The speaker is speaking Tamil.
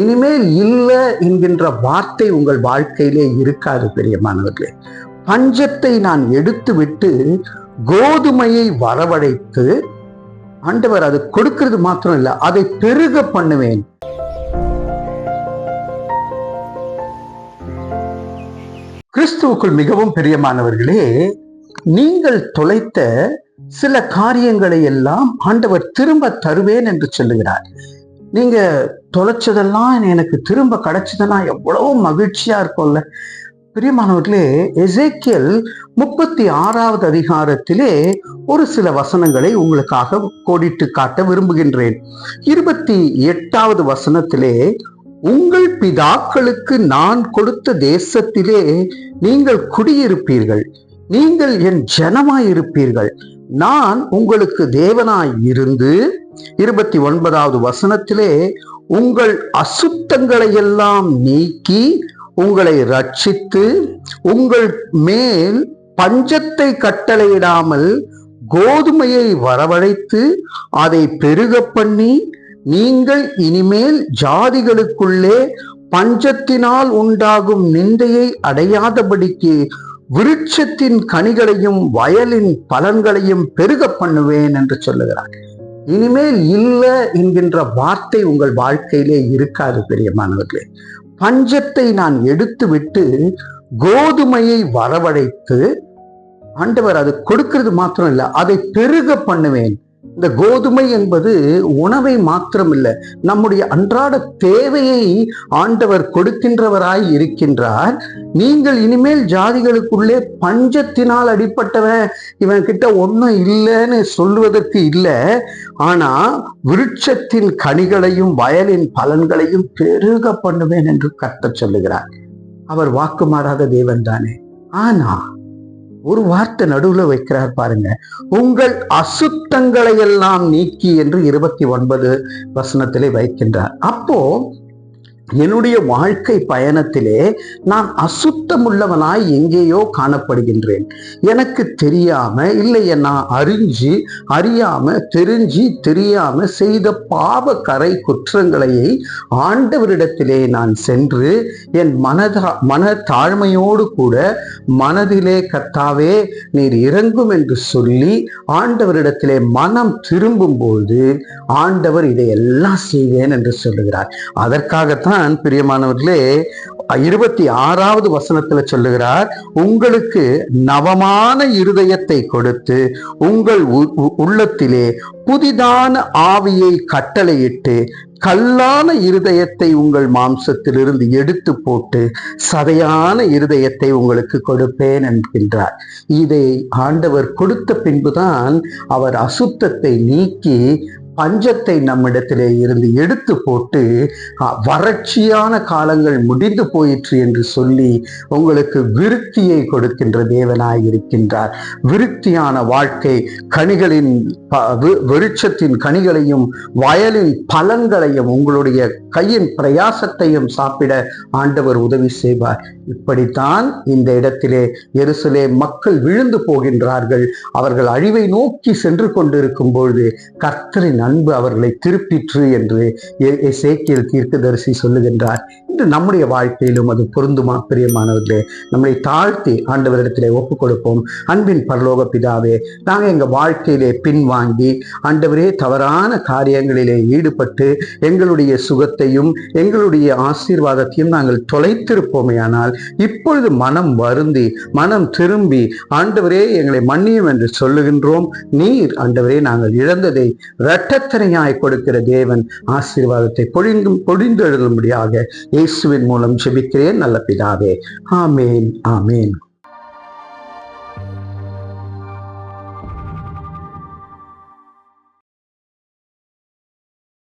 இனிமேல் இல்லை என்கின்ற வார்த்தை உங்கள் வாழ்க்கையிலே இருக்காது பெரியமானவர்களே. பஞ்சத்தை நான் எடுத்து விட்டு கோதுமையை வரவழைத்து ஆண்டவர் அது கொடுக்கிறது மாத்திரம் இல்லை அதை பெருக பண்ணுவேன். கிறிஸ்துவுக்குள் மிகவும் பிரியமானவர்களே நீங்கள் தொலைத்த சில காரியங்களை எல்லாம் ஆண்டவர் திரும்ப தருவேன் என்று சொல்லுகிறார். நீங்க தொலைச்சதெல்லாம் எனக்கு திரும்ப கிடைச்சதுன்னா எவ்வளவு மகிழ்ச்சியா இருக்கும்ல. பிரியமானவர்களே எசேக்கியல் முப்பத்தி ஆறாவது அதிகாரத்திலே ஒரு சில வசனங்களை உங்களுக்காக கோடிட்டு காட்ட விரும்புகின்றேன். இருபத்தி எட்டாவது வசனத்திலே உங்கள் பிதாக்களுக்கு நான் கொடுத்த தேசத்திலே நீங்கள் குடியிருப்பீர்கள். நீங்கள் என் ஜனமாய் இருப்பீர்கள் நான் உங்களுக்கு தேவனாய் இருந்து இருபத்தி ஒன்பதாவது வசனத்திலே உங்கள் அசுத்தங்களை எல்லாம் நீக்கி உங்களை ரட்சித்து உங்கள் மேல் பஞ்சத்தை கட்டளையிடாமல் கோதுமையை வரவழைத்து அதை பெருக பண்ணி நீங்கள் இனிமேல் ஜாதிகளுக்குள்ளே பஞ்சத்தினால் உண்டாகும் நிந்தையை அடையாதபடிக்கு விருட்சத்தின் கனிகளையும் வயலின் பலன்களையும் பெருக பண்ணுவேன் என்று சொல்லுகிறார். இனிமேல் இல்லை என்கின்ற வார்த்தை உங்கள் வாழ்க்கையிலே இருக்காது பெரியமானவர்களே. பஞ்சத்தை நான் எடுத்து விட்டு கோதுமையை வரவழைத்து ஆண்டவர் அது கொடுக்கிறது மாத்திரம் இல்லை அதை பெருக பண்ணுவேன். இந்த கோதுமை என்பது உணவை மாத்திரமில்லை நம்முடைய அன்றாட தேவையை ஆண்டவர் கொடுக்கின்றவராய் இருக்கின்றார். நீங்கள் இனிமேல் ஜாதிகளுக்குள்ளே பஞ்சத்தினால் அடிப்பட்டவன் இவன் கிட்ட ஒன்றும் இல்லைன்னு சொல்லுவதற்கு இல்லை. ஆனா விருட்சத்தின் கனிகளையும் வயலின் பலன்களையும் பெருக பண்ணுவேன் என்று கத்த சொல்லுகிறார். அவர் வாக்கு மாறாத தேவன் தானே ஆனா ஒரு வார்த்தை நடுவில் வைக்கிறார் பாருங்க. உங்கள் அசுத்தங்களை எல்லாம் நீக்கி என்று இருபத்தி ஒன்பது வசனத்திலே வைக்கின்றார். அப்போ என்னுடைய வாழ்க்கை பயணத்திலே நான் அசுத்தமுள்ளவனாய் எங்கேயோ காணப்படுகின்றேன். எனக்கு தெரியாம இல்லையே நான் அறிஞ்சு அறியாம தெரிஞ்சு தெரியாம செய்த பாவ கரை குற்றங்களையை ஆண்டவரிடத்திலே நான் சென்று என் மனதா மன தாழ்மையோடு கூட மனதிலே கத்தாவே நீர் இறங்கும் என்று சொல்லி ஆண்டவரிடத்திலே மனம் திரும்பும் போது ஆண்டவர் இதையெல்லாம் செய்வேன் என்று சொல்லுகிறார். அதற்காகத்தான் தான் பிரியமானவர்களே இருபத்தி ஆறாவது வசனத்துல சொல்லுகிறார் உங்களுக்கு நவமான இருதயத்தை கொடுத்து உங்கள் உள்ளத்திலே புதிதான ஆவியை கட்டளையிட்டு கல்லான இருதயத்தை உங்கள் மாம்சத்திலிருந்து எடுத்து போட்டு சதையான இருதயத்தை உங்களுக்கு கொடுப்பேன் என்கின்றார். இதை ஆண்டவர் கொடுத்த பின்புதான் அவர் அசுத்தத்தை நீக்கி பஞ்சத்தை நம்மிடத்திலே இருந்து எடுத்து போட்டு வறட்சியான காலங்கள் முடிந்து போயிற்று என்று சொல்லி உங்களுக்கு விருத்தியை கொடுக்கின்ற தேவனாய் இருக்கின்றார். விருத்தியான வாழ்க்கை கனிகளின் வெளிச்சத்தின் கனிகளையும் வயலின் பலன்களையும் உங்களுடைய கையின் பிரயாசத்தையும் சாப்பிட ஆண்டவர் உதவி செய்வார். இப்படித்தான் இந்த இடத்திலே எருசலே மக்கள் விழுந்து போகின்றார்கள். அவர்கள் அழிவை நோக்கி சென்று கொண்டிருக்கும் பொழுது கர்த்தரின் அன்பு அவர்களை திருப்பிற்று என்று சேக்கியல் தீர்க்கதரிசி சொல்லுகின்றார். இன்று நம்முடைய வாழ்க்கையிலும் அது பொருந்துமா பிரியமானவர்களே? நம்மை தாழ்த்தி ஆண்டவரிடத்திலே ஒப்புக் கொடுப்போம் அன்பின் பரலோக பிதாவே நாங்கள் எங்கள் வாழ்க்கையிலே பின்வாங்கி ஆண்டவரே தவறான காரியங்களிலே ஈடுபட்டு எங்களுடைய சுகத்தையும் எங்களுடைய ஆசீர்வாதத்தையும் நாங்கள் தொலைத்திருப்போமே ஆனால் இப்பொழுது மனம் வருந்தி மனம் திரும்பி ஆண்டவரே எங்களை மன்னியும் என்று சொல்லுகின்றோம். நீர் ஆண்டவரே நாங்கள் இழந்ததை இரட்டத்தனையாய் கொடுக்கிற தேவன் ஆசீர்வாதத்தை பொழிந்தும் பொழிந்தெழுதும்படியாக இயேசுவின் மூலம் ஜெபிக்கிறேன் நல்ல பிதாவே. ஆமேன் ஆமேன்.